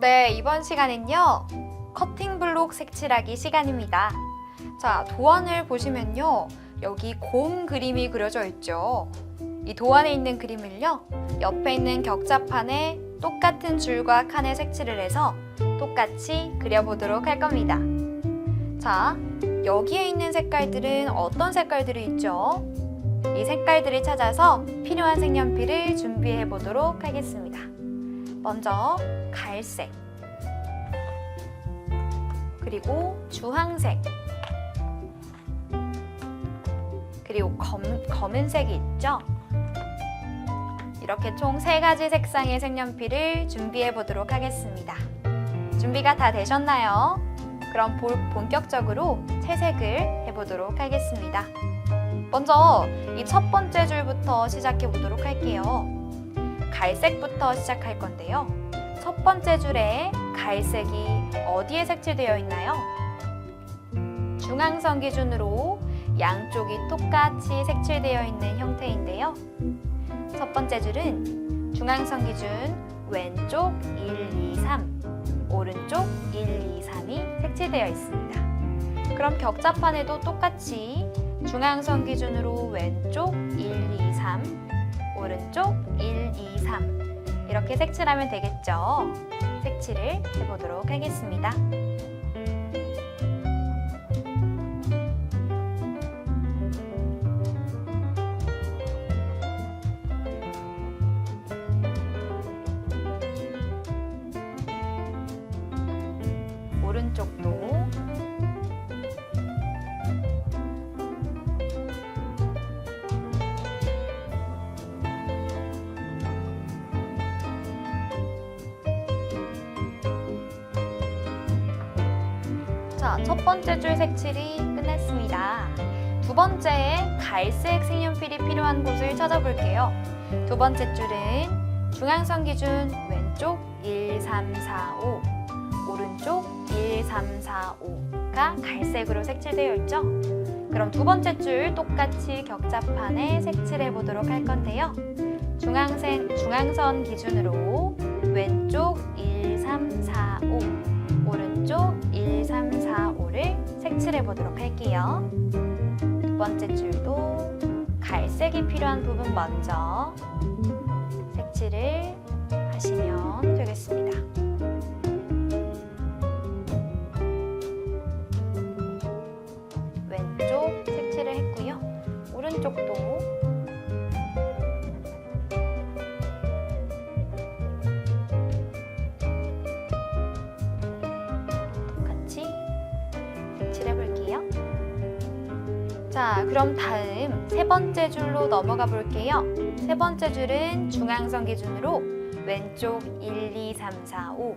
네, 이번 시간은요. 커팅 블록 색칠하기 시간입니다. 자, 도안을 보시면요. 여기 곰 그림이 그려져 있죠. 이 도안에 있는 그림을요. 옆에 있는 격자판에 똑같은 줄과 칸에 색칠을 해서 똑같이 그려보도록 할 겁니다. 자, 여기에 있는 색깔들은 어떤 색깔들이 있죠? 이 색깔들을 찾아서 필요한 색연필을 준비해 보도록 하겠습니다. 먼저 갈색, 그리고 주황색, 그리고 검, 검은색이 있죠? 이렇게 총 세 가지 색상의 색연필을 준비해 보도록 하겠습니다. 준비가 다 되셨나요? 그럼 볼- 본격적으로 채색을 해보도록 하겠습니다. 먼저 이 첫 번째 줄부터 시작해 보도록 할게요. 갈색부터 시작할 건데요. 첫 번째 줄에 갈색이 어디에 색칠되어 있나요? 중앙선 기준으로 양쪽이 똑같이 색칠되어 있는 형태인데요. 첫 번째 줄은 중앙선 기준 왼쪽 1, 2, 3, 오른쪽 1, 2, 3이 색칠되어 있습니다. 그럼 격자판에도 똑같이 중앙선 기준으로 왼쪽 1, 2, 3, 오른쪽 1, 2, 3 이렇게 색칠하면 되겠죠? 색칠을 해보도록 하겠습니다. 오른쪽도 자, 첫 번째 줄 색칠이 끝났습니다. 두 번째에 갈색 색연필이 필요한 곳을 찾아볼게요. 두 번째 줄은 중앙선 기준 왼쪽 1, 3, 4, 5, 오른쪽 1, 3, 4, 5가 갈색으로 색칠되어 있죠? 그럼 두 번째 줄 똑같이 격자판에 색칠해 보도록 할 건데요. 중앙선, 중앙선 기준으로 왼쪽 1, 색칠해 보도록 할게요. 두 번째 줄도 갈색이 필요한 부분 먼저 색칠을 하시면 되겠습니다. 왼쪽 색칠을 했고요. 오른쪽도 자, 그럼 다음 세 번째 줄로 넘어가 볼게요. 세 번째 줄은 중앙선 기준으로 왼쪽 1, 2, 3, 4, 5,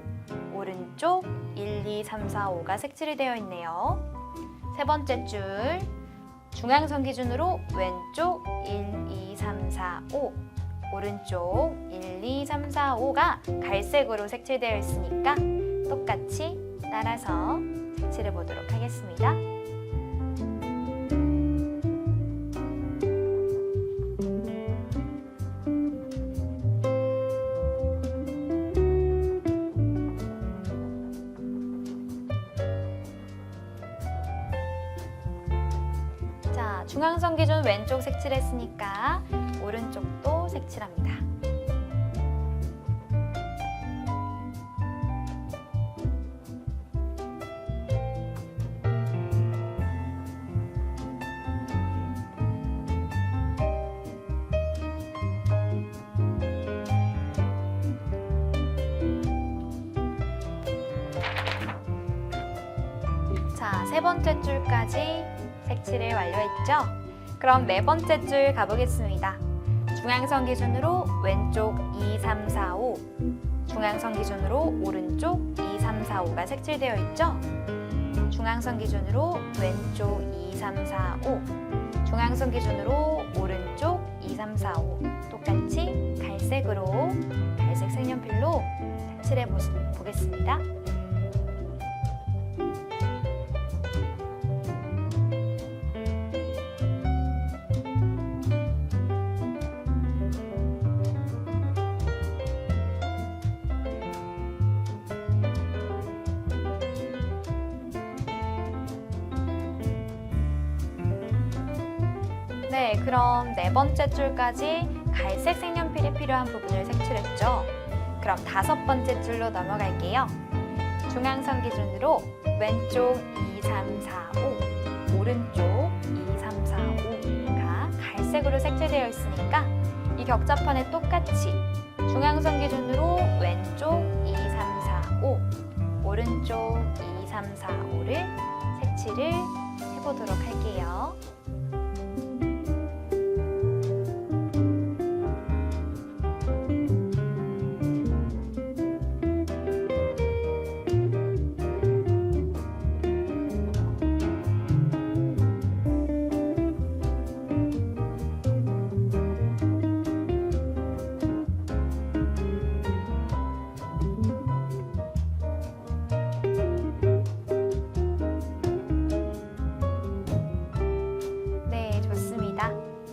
오른쪽 1, 2, 3, 4, 5가 색칠이 되어 있네요. 세 번째 줄 중앙선 기준으로 왼쪽 1, 2, 3, 4, 5 오른쪽 1, 2, 3, 4, 5가 갈색으로 색칠되어 있으니까 똑같이 따라서 색칠해 보도록 하겠습니다. 중앙선 기준 왼쪽 색칠했으니까 오른쪽도 색칠합니다. 자, 세 번째 줄까지 색칠을 완료했죠? 그럼 네 번째 줄 가보겠습니다. 중앙선 기준으로 왼쪽 2, 3, 4, 5 중앙선 기준으로 오른쪽 2, 3, 4, 5가 색칠되어 있죠? 중앙선 기준으로 왼쪽 2, 3, 4, 5 중앙선 기준으로 오른쪽 2, 3, 4, 5 똑같이 갈색으로 갈색 색연필로 색칠해 보, 보겠습니다. 네, 그럼 네 번째 줄까지 갈색 색연필이 필요한 부분을 색칠했죠. 그럼 다섯 번째 줄로 넘어갈게요. 중앙선 기준으로 왼쪽 2, 3, 4, 5, 오른쪽 2, 3, 4, 5가 갈색으로 색칠되어 있으니까 이 격자판에 똑같이 중앙선 기준으로 왼쪽 2, 3, 4, 5, 오른쪽 2, 3, 4, 5를 색칠을 해보도록 할게요.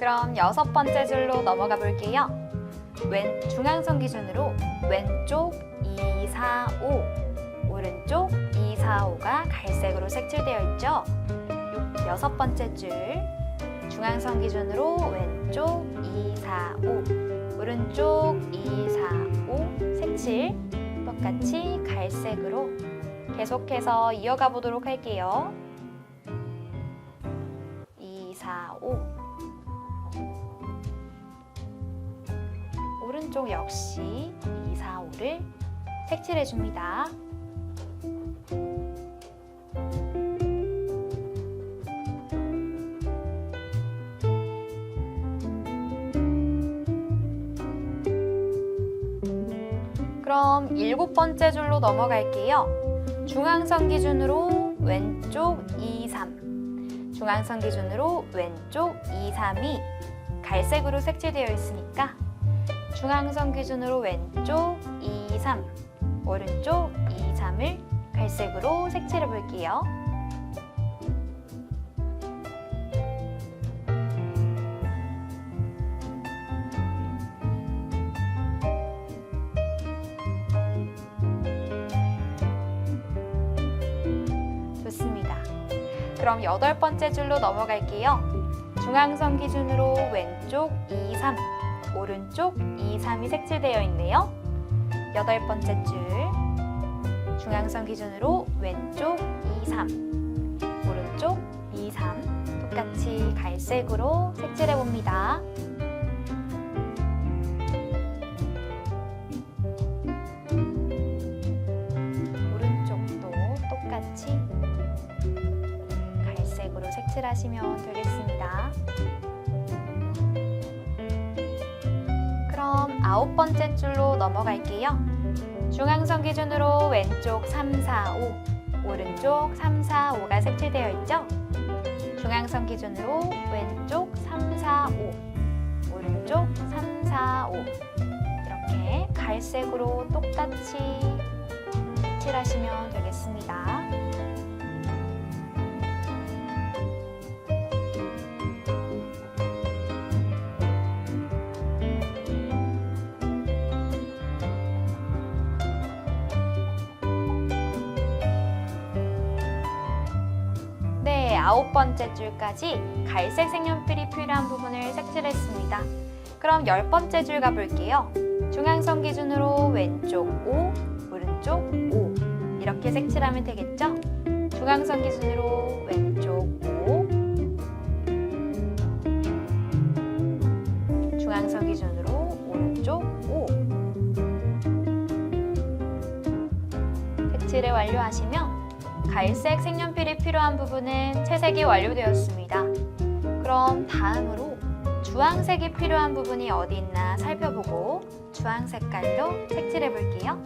그럼 여섯 번째 줄로 넘어가 볼게요. 왼 중앙선 기준으로 왼쪽 2, 4, 5, 오른쪽 2, 4, 5가 갈색으로 색칠되어 있죠. 육- 여섯 번째 줄 중앙선 기준으로 왼쪽 2, 4, 5, 오른쪽 2, 4, 5 색칠 똑같이 갈색으로 계속해서 이어가 보도록 할게요. 오른쪽 역시 2, 4, 5를 색칠해 줍니다. 그럼 일곱 번째 줄로 넘어갈게요. 중앙선 기준으로 왼쪽 2, 3 중앙선 기준으로 왼쪽 2, 3이 갈색으로 색칠되어 있으니까 중앙선 기준으로 왼쪽 2, 3 오른쪽 2, 3을 갈색으로 색칠해 볼게요. 좋습니다. 그럼 여덟 번째 줄로 넘어갈게요. 중앙선 기준으로 왼쪽 2, 3, 오른쪽 2, 3이 색칠되어 있네요. 여덟 번째 줄 중앙선 기준으로 왼쪽 2, 3, 오른쪽 2, 3 똑같이 갈색으로 색칠해 봅니다. 오른쪽도 똑같이 갈색으로 색칠하시면 되겠습니다. 아홉 번째 줄로 넘어갈게요. 중앙선 기준으로 왼쪽 3, 4, 5, 오른쪽 3, 4, 5가 색칠되어 있죠? 중앙선 기준으로 왼쪽 3, 4, 5, 오른쪽 3, 4, 5 이렇게 갈색으로 똑같이 색칠하시면 되겠습니다. 아홉 번째 줄까지 갈색 색연필이 필요한 부분을 색칠했습니다. 그럼 열 번째 줄 가볼게요. 중앙선 기준으로 왼쪽 5, 오른쪽 5 이렇게 색칠하면 되겠죠? 중앙선 기준으로 왼쪽 5 중앙선 기준으로 오른쪽 5 색칠을 완료하시면 갈색 색연필이 필요한 부분은 채색이 완료되었습니다. 그럼 다음으로 주황색이 필요한 부분이 어디 있나 살펴보고 주황 색깔로 색칠해 볼게요.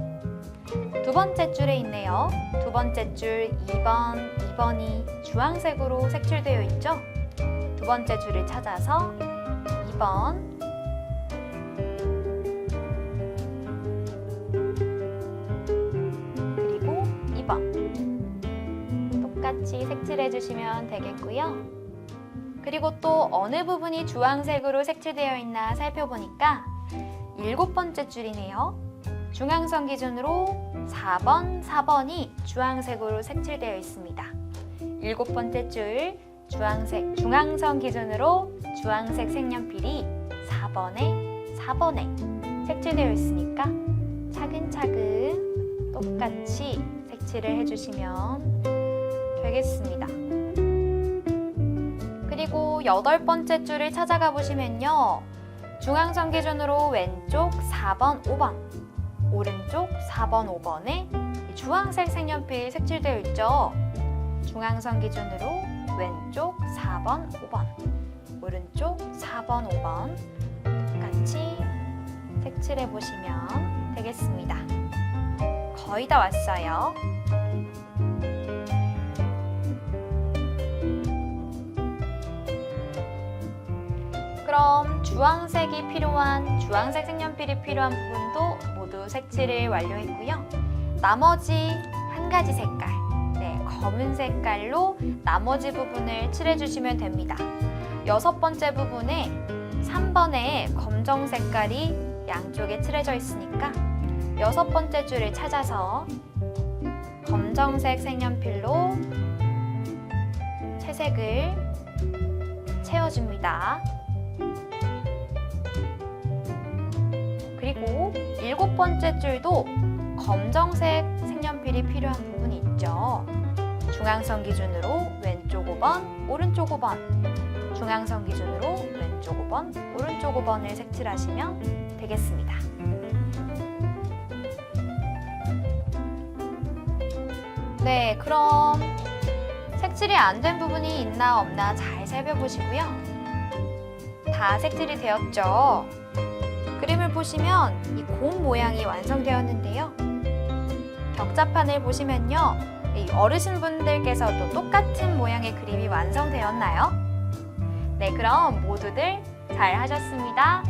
두 번째 줄에 있네요. 두 번째 줄 2번, 2번이 주황색으로 색칠되어 있죠? 두 번째 줄을 찾아서 2번, 똑같이 색칠해 주시면 되겠고요. 그리고 또 어느 부분이 주황색으로 색칠되어 있나 살펴보니까 일곱 번째 줄이네요. 중앙선 기준으로 4번, 4번이 주황색으로 색칠되어 있습니다. 일곱 번째 줄 주황색 중앙선 기준으로 주황색 색연필이 4번에 4번에 색칠되어 있으니까 차근차근 똑같이 색칠을 해주시면 되겠습니다. 그리고 여덟 번째 줄을 찾아가 보시면요. 중앙선 기준으로 왼쪽 4번, 5번, 오른쪽 4번, 5번에 주황색 색연필 색칠되어 있죠. 중앙선 기준으로 왼쪽 4번, 5번, 오른쪽 4번, 5번 같이 색칠해 보시면 되겠습니다. 거의 다 왔어요. 그럼 주황색이 필요한 주황색 색연필이 필요한 부분도 모두 색칠을 완료했고요. 나머지 한 가지 색깔, 네, 검은 색깔로 나머지 부분을 칠해주시면 됩니다. 여섯 번째 부분에 3번에 검정 색깔이 양쪽에 칠해져 있으니까 여섯 번째 줄을 찾아서 검정색 색연필로 채색을 채워줍니다. 그리고 일곱 번째 줄도 검정색 색연필이 필요한 부분이 있죠. 중앙선 기준으로 왼쪽 5번, 오른쪽 5번. 중앙선 기준으로 왼쪽 5번, 오른쪽 5번을 색칠하시면 되겠습니다. 네, 그럼 색칠이 안 된 부분이 있나 없나 잘 살펴보시고요. 다 색칠이 되었죠. 그림을 보시면 이 곰 모양이 완성되었는데요. 격자판을 보시면요. 이 어르신분들께서도 똑같은 모양의 그림이 완성되었나요? 네, 그럼 모두들 잘 하셨습니다.